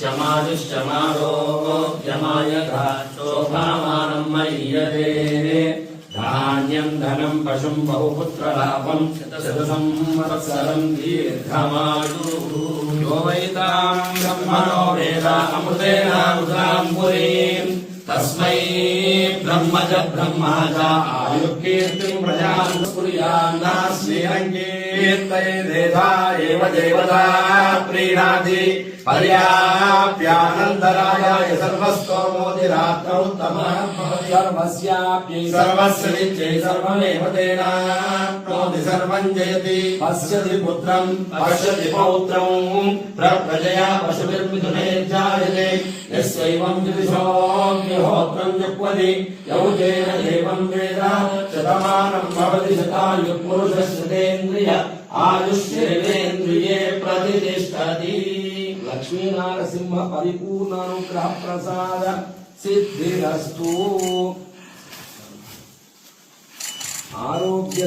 शमायुश्चमारोग्यमायथा शोभामानं मय्यते धान्यं धनं पशुं बहुपुत्रलाभं शतसंवत्सरं दीर्घमायुः यो वैतां ब्रह्मणो वेद अमृतेनामृतां पुरीम् तस्मै ब्रह्म च ब्रह्मा च आयुर्कीर्तिं प्रजां कुर्यान्नास्मिरङ्कीर्तयेदेधा एव देवता प्रीणाति पर्याप्यानन्तरायाय सर्वस्तोमोदिरात्रौ तमः भवति सर्वस्याप्यै सर्वस्य नित्यै सर्वमेव तेनाप्नोति सर्वं जयति पश्यति पुत्रम् पश्यति पौत्रम् प्रप्रजया पशुभिर्मिथुने जायते यस्यैवं विदुषोऽग्निहोत्रम् जुह्वति यौजेन देवं वेद शतमानं भवति शतायुः पुरुषश्रुतेन्द्रिय आयुष्येन्द्रिये प्रतिष्ठति లక్ష్మీనారసింహ పరిపూర్ణానుగ్రహ ప్రసాద సిద్ధిరస్తు. ఆరోగ్య